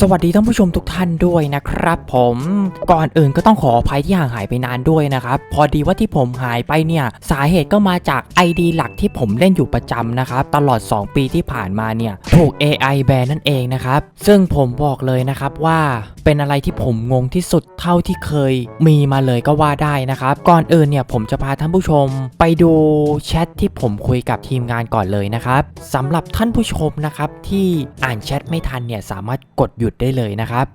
สวัสดีท่านผู้ชมทุกท่านด้วยนะครับ ผมก่อนอื่นก็ต้องขออภัยที่ห่างหายไปนานด้วยนะครับ พอดีว่าที่ผมหายไปเนี่ยสาเหตุก็มาจาก ID หลักที่ผมเล่นอยู่ประจำนะครับตลอด 2 ปีที่ผ่านมาเนี่ยถูก AI แบนนั่นเองนะครับ ซึ่งผมบอกเลยนะครับว่าเป็นอะไรที่ผมงงที่สุดเท่าที่เคยมีมาเลยก็ว่าได้นะครับ ก่อนอื่นเนี่ยผมจะพาท่านผู้ชม ไปดูแชทที่ผมคุยกับทีมงานก่อนเลยนะครับสำหรับท่านผู้ชมนะครับที่อ่านแชทไม่ทันเนี่ยสามารถกดหยุดได้เลยนะครับ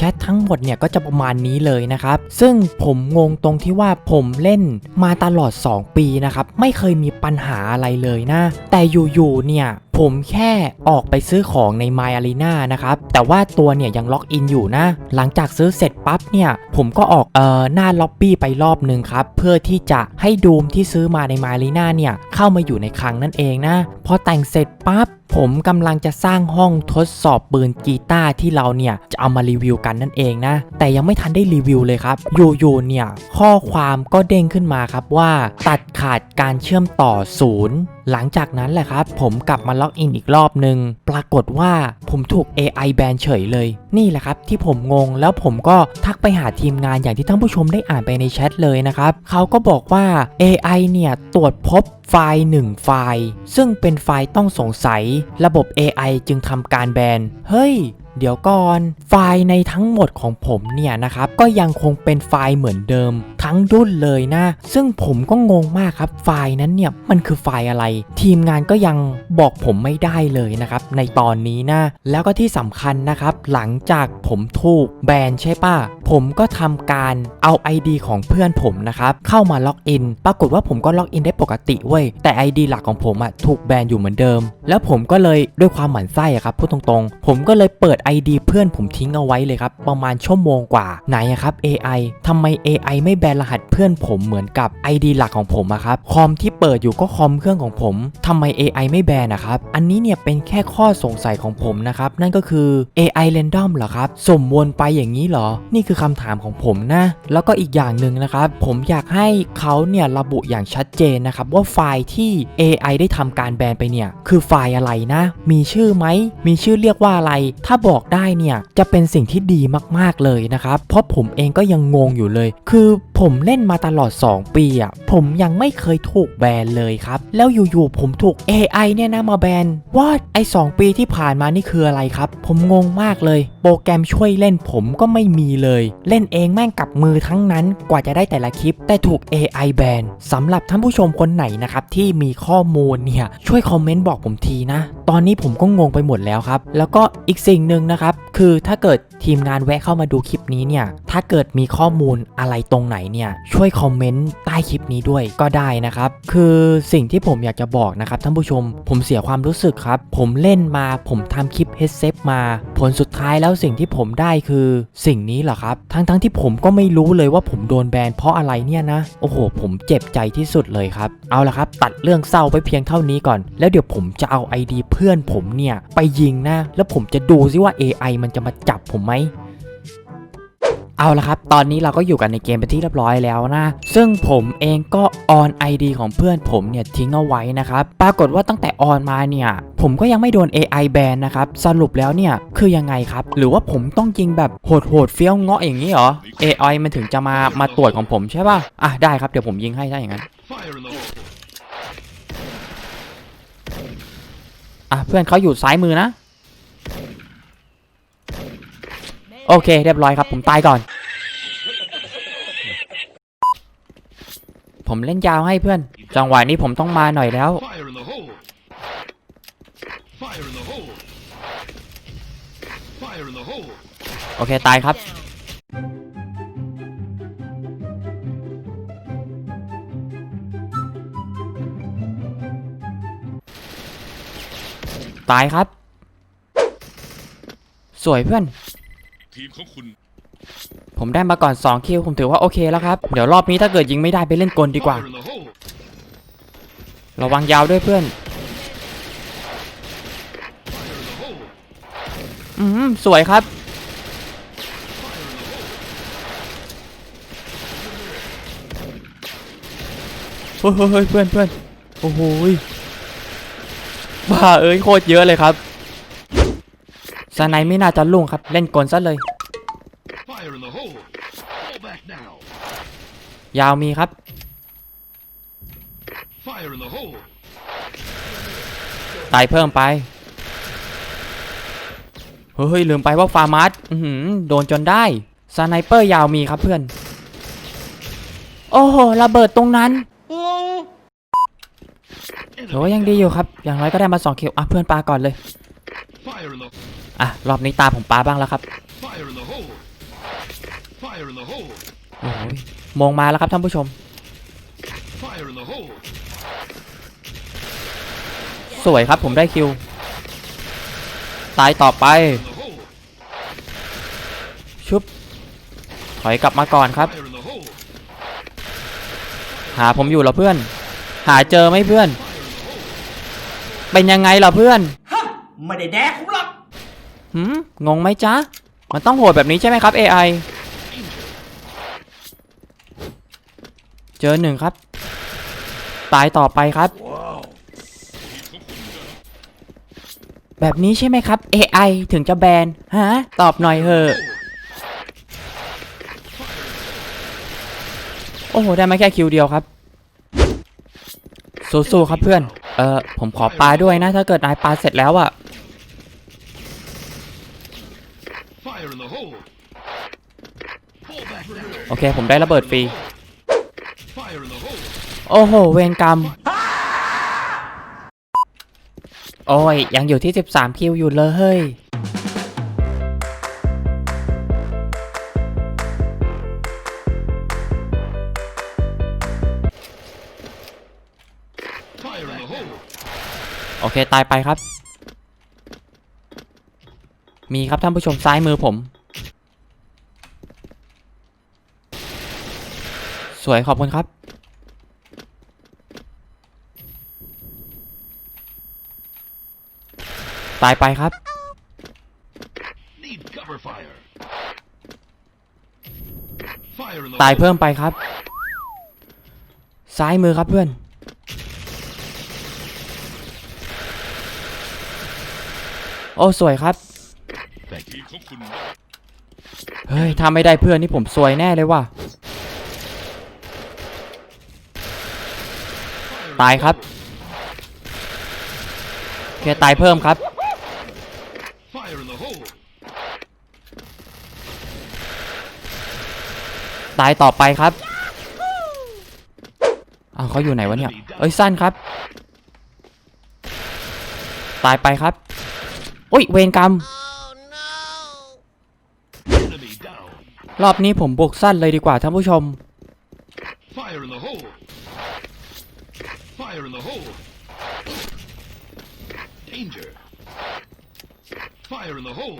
แชททั้งหมดเนี่ยก็จะประมาณนี้เลยนะครับ ซึ่งผมงงตรงที่ว่าผมเล่นมาตลอด 2 ปีนะครับ ไม่เคยมีปัญหาอะไรเลยนะ แต่อยู่ๆเนี่ยผมแค่ออกไปซื้อของใน My Arena นะครับ แต่ว่าตัวเนี่ยยังล็อกอินอยู่นะ หลังจากซื้อเสร็จปั๊บเนี่ย ผมก็ออกเอ่อหน้าล็อบบี้ไปรอบนึงครับ เพื่อที่จะให้ดูมที่ซื้อมาใน My Arena เนี่ย เข้ามาอยู่ในคลังนั่นเองนะ พอแต่งเสร็จปั๊บ ผมกำลังจะสร้างห้องทดสอบปืนกีตาร์ที่เราเนี่ยจะเอามารีวิวกันนั่นเองนะ แต่ยังไม่ทันได้รีวิวเลยครับอยู่ๆเนี่ยข้อความก็เด้งขึ้นมาครับว่า ตัดขาดการเชื่อมต่อศูนย์ หลังจากนั้นแหละครับ ผมกลับมาล็อกอินอีกรอบหนึ่งปรากฏว่าผมถูก AI แบนเฉยเลย นี่แหละครับที่ผมงงแล้วผมก็ทักไปหาทีมงานอย่างที่ท่านผู้ชมได้อ่านไปในแชทเลยนะครับเขาก็บอกว่า AI เนี่ยตรวจพบไฟล์หนึ่งไฟล์ ซึ่งเป็นไฟล์ต้องสงสัย ระบบ AI จึงทำการแบน เฮ้ย เดี๋ยวก่อน ไฟล์ในทั้งหมดของผมเนี่ยนะครับ ก็ยังคงเป็นไฟล์เหมือนเดิม ทั้งดุนเลยนะ ซึ่งผมก็งงมากครับ ไฟล์นั้นเนี่ยมันคือไฟล์อะไร ทีมงานก็ยังบอกผมไม่ได้เลยนะครับ ในตอนนี้นะ แล้วก็ที่สำคัญนะครับ หลังจากผมถูกแบนใช่ป่ะ ผมก็ทำการเอา ID ของเพื่อนผมนะครับ เข้ามาล็อกอิน ปรากฏว่าผมก็ล็อกอินได้ปกติเว้ย แต่ ID หลักของผมอะถูกแบนอยู่เหมือนเดิม แล้วผมก็เลยด้วยความหมั่นไส้อะครับพูดตรงๆ ผมก็เลยเปิด ID เพื่อนผมทิ้งเอาไว้เลยครับ ประมาณชั่วโมงกว่า ไหนครับ AI ทำไม AI ไม่แบนรหัสเพื่อนผมเหมือนกับ ID หลักของผมอะครับ คอมที่เปิดอยู่ก็คอมเครื่องของผมทำไม AI ไม่แบนนะครับ อันนี้เนี่ยเป็นแค่ข้อสงสัยของผมนะครับ นั่นก็คือ AI random เหรอครับ สมวนไปอย่างนี้เหรอ นี่คือคำถามของผมนะ แล้วก็อีกอย่างหนึ่งนะครับ ผมอยากให้เขาเนี่ยระบุอย่างชัดเจนนะครับว่าไฟล์ที่ AI ได้ทำการแบนไปเนี่ย คือไฟล์อะไรนะ มีชื่อไหม มีชื่อเรียกว่าอะไร ถ้าบอกได้เนี่ยจะเป็นสิ่งที่ดีมากๆเลยนะครับเพราะผมเองก็ยังงงอยู่เลย คือ ผมเล่นมาตลอด 2 ปีอะผมยังไม่เคยถูกแบนเลยครับ แล้วอยู่ๆผมถูก AI เนี่ยนะมาแบนว่าไอ2ปีที่ผ่านมานี่คืออะไรครับ ผมงงมากเลย โปรแกรมช่วยเล่นผมก็ไม่มีเลย เล่นเองแม่งกับมือทั้งนั้นกว่าจะได้แต่ละคลิป แต่ถูก AI แบนสำหรับท่านผู้ชมคนไหนนะครับที่มีข้อมูลเนี่ยช่วยคอมเมนต์บอกผมทีนะ ตอนนี้ผมก็งงไปหมดแล้วครับ แล้วก็อีกสิ่งหนึ่งนะครับ คือถ้าเกิดทีมงานแวะเข้ามาดูคลิปนี้เนี่ยถ้าเกิดมีข้อมูลอะไรตรงไหนเนี่ยช่วยคอมเมนต์ใต้คลิปนี้ด้วยก็ได้นะครับ คือสิ่งที่ผมอยากจะบอกนะครับท่านผู้ชม ผมเสียความรู้สึกครับ ผมเล่นมาผมทำคลิปเฮดเซฟมา ผลสุดท้ายแล้วสิ่งที่ผมได้คือสิ่งนี้เหรอครับ ทั้งๆที่ผมก็ไม่รู้เลยว่าผมโดนแบนเพราะอะไรเนี่ยนะ โอ้โห ผมเจ็บใจที่สุดเลยครับ เอาละครับ ตัดเรื่องเศร้าไปเพียงเท่านี้ก่อน แล้วเดี๋ยวผมจะเอา ID เพื่อนผมเนี่ยไปยิงนะ แล้วผมจะดูซิว่า AI มันจะมาจับผมไหม เอาละครับ ตอนนี้เราก็อยู่กันในเกมเป็นที่เรียบร้อยแล้วนะ ซึ่งผมเองก็ออน ID ของเพื่อนผมเนี่ยทิ้งเอาไว้นะครับ ปรากฏว่าตั้งแต่ออนมาเนี่ย ผมก็ยังไม่โดน AI แบนนะครับ สรุปแล้วเนี่ย คือยังไงครับ หรือว่าผมต้องยิงแบบโหดโหดๆเฟี้ยวเงาะอย่างนี้เหรอ AI มันถึงจะมามาตรวจของผมใช่ป่ะ อะได้ครับเดี๋ยวผมยิงให้ถ้าอย่างนั้นอะเพื่อนเขาอยู่ซ้ายมือนะ โอเค เรียบร้อยครับ ผมตายก่อน ผมเล่นยาวให้เพื่อน จังหวะนี้ผมต้องมาหน่อยแล้ว โอเค ตายครับตายครับ สวยเพื่อน ทีมของคุณ ผมได้มาก่อน 2 คิว ผมถือว่าโอเคแล้วครับ เดี๋ยวรอบนี้ถ้าเกิดยิงไม่ได้ไปเล่นกลดีกว่า ระวังยาวด้วยเพื่อน อืม สวยครับ เฮ้ยเพื่อนเพื่อนโอ้โหบ้าเอ้ยโคตรเยอะเลยครับสไนไม่น่าจะลุ่งครับ เล่นกลซะเลย ยาวมีครับ Fire in the hole! ตายเพิ่มไป เฮ้ย ลืมไปว่าฟาร์มัสอื้อหือโดนจนได้สไนเปอร์ยาวมีครับเพื่อน โอ้โห ระเบิดตรงนั้นถือว่ายังดีอยู่ครับ อย่างน้อยก็ได้มา2คิวอะเพื่อนปาก่อนเลย Fire in the อะ รอบนี้ตาผมปาบ้างแล้วครับ fire in the hole! Fire in the hole! โอ้ย มองมาแล้วครับท่านผู้ชม Fire in the hole! สวยครับผมได้คิว ตายต่อไป In the hole! ชุบ ถอยกลับมาก่อนครับ Fire in the hole! หาผมอยู่เหรอเพื่อน หาเจอไหมเพื่อน เป็นยังไงล่ะเพื่อนไม่ได้แดกผมหรอกหืมงงไหมจ๊ะ มันต้องโหดแบบนี้ใช่ไหมครับ AI เจอหนึ่งครับ ตายต่อไปครับ แบบนี้ใช่ไหมครับ AI ถึงจะแบน ฮะ ตอบหน่อยเหอะโอ้โห ได้มาแค่คิวเดียวครับ สู้ๆครับเพื่อน เออผมขอปลาด้วยนะ ถ้าเกิดนายปลาเสร็จแล้วอะโอเค ผมได้ระเบิดฟรี Fire in the hole! โอ้โห เวรกรรม โอ้ย ยังอยู่ที่ 13 คิวอยู่เลยเฮ้ยโอเค ตายไปครับ มีครับท่านผู้ชมซ้ายมือผม สวยขอบคุณครับ ตายไปครับ Need cover fire! Fire in the ตาย hole! เพิ่มไปครับ ซ้ายมือครับเพื่อน โอ้สวยครับแต่ทีมของคุณเฮ้ยถ้าไม่ได้เพื่อนนี่ผมซวยแน่เลยว่ะ ตายครับ โอเค ตายเพิ่มครับ Fire in the hole! ตายต่อไปครับอ้าวเขาอยู่ไหนวะเนี่ย เอ้ยสั้นครับ ตายไปครับอุ้ยเวรกรรม Enemy down! รอบนี้ผมบุกสั้นเลยดีกว่าท่านผู้ชม Fire in the hole! Fire in the hole! Danger! Fire in the hole!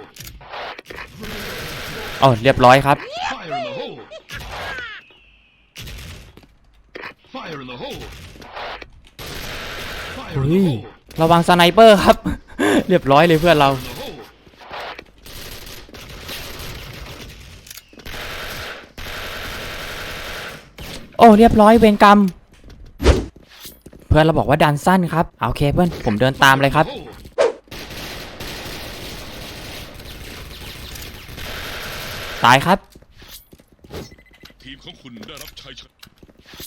อ๋อเรียบร้อยครับ Fire in the hole! Fire in the hole! Fire เฮ้ in ย the hole! ระวังสไนเปอร์ครับ เรียบร้อยเลยเพื่อนเรา In the hole! โอ้เรียบร้อยเวรกรรม เพื่อนเราบอกว่าดันสั้นครับเอาโอเคเพื่อนผมเดินตามเลยครับ Hole! ตายครับ ทีมของคุณได้รับชัยชนะ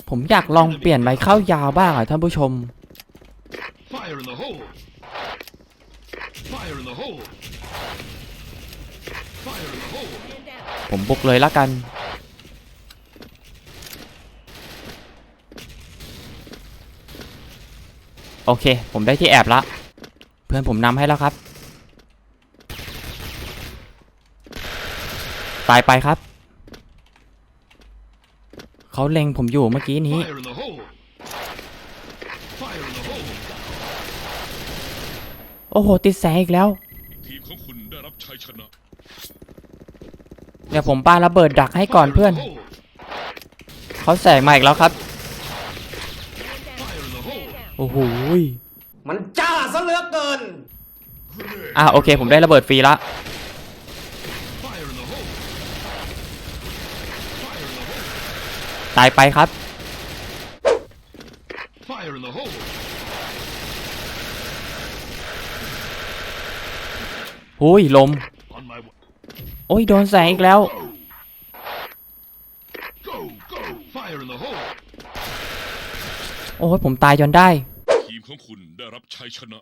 ผมอยากลองเปลี่ยนไปเข้ายาวบ้างอะท่านผู้ชม Fire in the hole! Fire in the hole! Fire in the hole! ผมบุกเลยละกัน โอเค ผมได้ที่แอบละ เพื่อนผมนำให้แล้วครับ ตายไปครับ เขาเล็งผมอยู่เมื่อกี้นี้ Fire in the hole! Fire in the hole! โอ้โห ติดแสงอีกแล้วทีมของคุณได้รับชัยชนะเดี๋ยวผมปาระเบิดดักให้ก่อน Fire in เพื่อน the hole! เขาแสงมาอีกแล้วครับ Fire in the hole! โอ้โหยมันจ้าซะเหลือเกิน อะโอเค ผมได้ระเบิดฟรีละ ตายไปครับ Fire in the hole! อุ้ยลม On my way. โอ้ยโดนแสงอีกแล้ว Go! Go! Fire in the hole! โอ้ยผมตายจนได้ ทีมของคุณได้รับชัยชนะ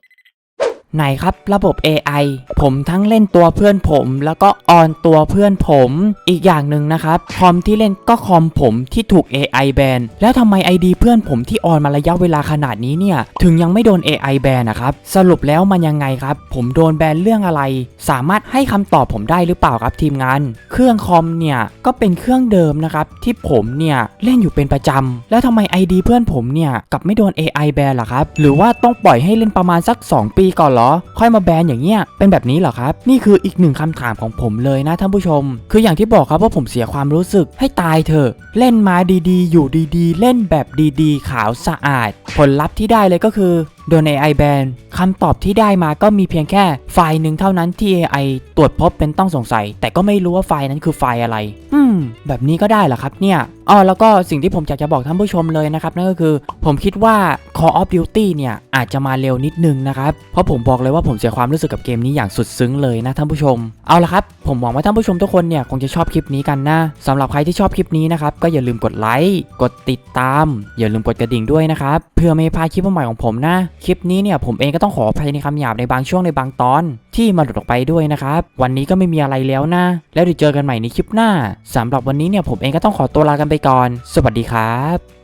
ไหนครับระบบ AI ผมทั้งเล่นตัวเพื่อนผม แล้วก็ออนตัวเพื่อนผม อีกอย่างหนึ่งนะครับคอมที่เล่นก็คอมผมที่ถูก AI แบนแล้วทำไม ID เพื่อนผมที่ออนมาระยะเวลาขนาดนี้เนี่ย ถึงยังไม่โดน AI แบนนะครับ สรุปแล้วมันยังไงครับ ผมโดนแบนเรื่องอะไร สามารถให้คำตอบผมได้หรือเปล่าครับทีมงาน เครื่องคอมเนี่ยก็เป็นเครื่องเดิมนะครับที่ผมเนี่ยเล่นอยู่เป็นประจำแล้วทำไม ID เพื่อนผมเนี่ยกลับไม่โดน AI แบนล่ะครับหรือว่าต้องปล่อยให้เล่นประมาณสัก 2 ปีก่อนเหรอ ค่อยมาแบนอย่างเงี้ย เป็นแบบนี้เหรอครับ นี่คืออีกหนึ่งคำถามของผมเลยนะท่านผู้ชม คืออย่างที่บอกครับว่าผมเสียความรู้สึกให้ตายเถอะ เล่นมาดีๆ อยู่ดีๆ เล่นแบบดีๆ ขาวสะอาด ผลลัพธ์ที่ได้เลยก็คือ โดน AI แบนคำตอบที่ได้มาก็มีเพียงแค่ไฟล์หนึ่งเท่านั้นที่ AI ตรวจพบเป็นต้องสงสัย แต่ก็ไม่รู้ว่าไฟล์นั้นคือไฟล์อะไร อืม แบบนี้ก็ได้เหรอครับเนี่ยอ๋อแล้วก็สิ่งที่ผมอยากจะบอกท่านผู้ชมเลยนะครับ นั่นก็คือผมคิดว่า Call of Duty เนี่ย อาจจะมาเร็วนิดนึงนะครับ เพราะผมบอกเลยว่าผมเสียความรู้สึกกับเกมนี้อย่างสุดซึ้งเลยนะท่านผู้ชม เอาละครับ ผมหวังว่าท่านผู้ชมทุกคนเนี่ยคงจะชอบคลิปนี้กันนะสำหรับใครที่ชอบคลิปนี้นะครับก็อย่าลืมกดไลค์กดติดตาม อย่าลืมกดกระดิ่งด้วยนะครับเพื่อไม่พลาดคลิปใหม่ของผมนะ คลิปนี้เนี่ยผมเองก็ต้องขออภัยในคำหยาบในบางช่วงในบางตอน ที่มาหลุดออกไปด้วยนะครับวันนี้ก็ไม่มีอะไรแล้วนะ แล้วเดี๋ยวเจอกันใหม่ในคลิปหน้าสำหรับวันนี้เนี่ยผมเองก็ต้องขอตัวลากันไปก่อน สวัสดีครับ